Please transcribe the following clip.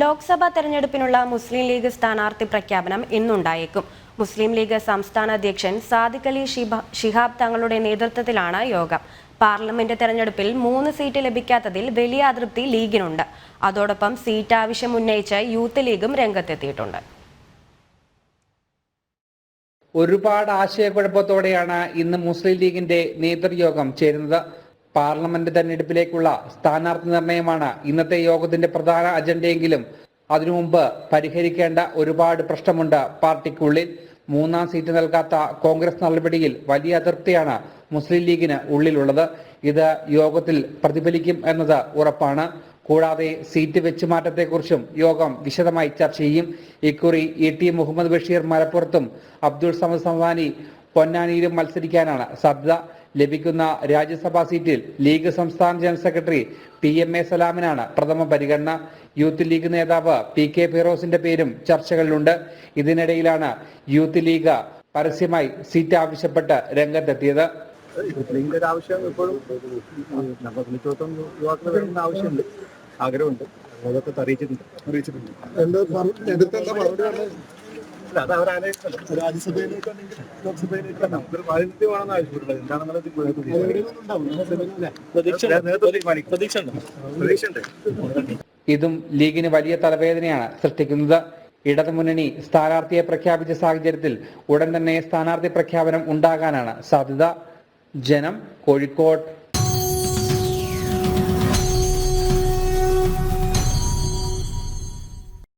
ലോക്സഭാ തെരഞ്ഞെടുപ്പിനുള്ള മുസ്ലിം ലീഗ് സ്ഥാനാർത്ഥി പ്രഖ്യാപനം ഇന്നുണ്ടായേക്കും. മുസ്ലിം ലീഗ് സംസ്ഥാന അധ്യക്ഷൻ സാദിഖ് അലി ഷിഹാബ് തങ്ങളുടെ നേതൃത്വത്തിലാണ് യോഗം. പാർലമെന്റ് തെരഞ്ഞെടുപ്പിൽ മൂന്ന് സീറ്റ് ലഭിക്കാത്തതിൽ വലിയ അതൃപ്തി ലീഗിനുണ്ട്. അതോടൊപ്പം സീറ്റ് ആവശ്യം ഉന്നയിച്ച് യൂത്ത് ലീഗും രംഗത്തെത്തിയിട്ടുണ്ട്. ഒരുപാട് ആശയക്കുഴപ്പത്തോടെയാണ് ഇന്ന് മുസ്ലിം ലീഗിന്റെ നേതൃയോഗം ചേരുന്നത്. പാർലമെന്റ് തെരഞ്ഞെടുപ്പിലേക്കുള്ള സ്ഥാനാർത്ഥി നിർണയമാണ് ഇന്നത്തെ യോഗത്തിന്റെ പ്രധാന അജണ്ടയെങ്കിലും അതിനു മുമ്പ് പരിഹരിക്കേണ്ട ഒരുപാട് പ്രശ്നമുണ്ട്. പാർട്ടിക്കുള്ളിൽ മൂന്നാം സീറ്റ് നൽകാത്ത കോൺഗ്രസ് നടപടിയിൽ വലിയ അതൃപ്തിയാണ് മുസ്ലിം ലീഗിന് ഉള്ളിലുള്ളത്. ഇത് യോഗത്തിൽ പ്രതിഫലിക്കും എന്നത് ഉറപ്പാണ്. കൂടാതെ സീറ്റ് വെച്ചുമാറ്റത്തെക്കുറിച്ചും യോഗം വിശദമായി ചർച്ച ചെയ്യും. ഇക്കുറി ഇ ടി മുഹമ്മദ് ബഷീർ മലപ്പുറത്തും അബ്ദുൾ സമദ് സമദാനി പൊന്നാനിയിലും മത്സരിക്കാനാണ്. സബ്ദ ലഭിക്കുന്ന രാജ്യസഭാ സീറ്റിൽ ലീഗ് സംസ്ഥാന general secretary P M A സലാമിനാണ് പ്രഥമ പരിഗണന. യൂത്ത് ലീഗ് നേതാവ് പി കെ ഫിറോസിന്റെ പേരും ചർച്ചകളിലുണ്ട്. ഇതിനിടയിലാണ് യൂത്ത് ലീഗ് പരസ്യമായി സീറ്റ് ആവശ്യപ്പെട്ട് രംഗത്തെത്തിയത്. ലീഗിന്റെ ഒരു ആവശ്യം ഇപ്പോഴും നമ്മൾ തൊണ്ണൂറ്റൊപ്പം യുവാക്കൾ വരുന്ന ആവശ്യമുണ്ട്. ആഗ്രഹമുണ്ട്. അതൊക്കെ അറിയിച്ചിട്ടുണ്ട്. അറിയിച്ചിട്ടുണ്ട്. അല്ല അത് അവരാലോചിച്ചല്ലോ രാജ്യസഭയിലേക്ക് അല്ലെങ്കിൽ ലോക്സഭയിലേക്ക് നമുക്കൊരു പ്രാതിനിധ്യം വേണമെന്ന് ആവശ്യപ്പെട്ടുള്ളത് എന്താണെന്നുള്ളത് എവിടെയെങ്കിലും ഉണ്ടാവും. നിയമസഭയിലല്ലേ? നേതൃത്വം തീരുമാനിക്കും. പ്രതീക്ഷ ഉണ്ട്. ഇതും ലീഗിന് വലിയ തലവേദനയാണ് സൃഷ്ടിക്കുന്നത്. ഇടതുമുന്നണി സ്ഥാനാർത്ഥിയെ പ്രഖ്യാപിച്ച സാഹചര്യത്തിൽ ഉടൻ തന്നെ സ്ഥാനാർത്ഥി പ്രഖ്യാപനം ഉണ്ടാകാനാണ് സാധ്യത. ജനം കോഴിക്കോട്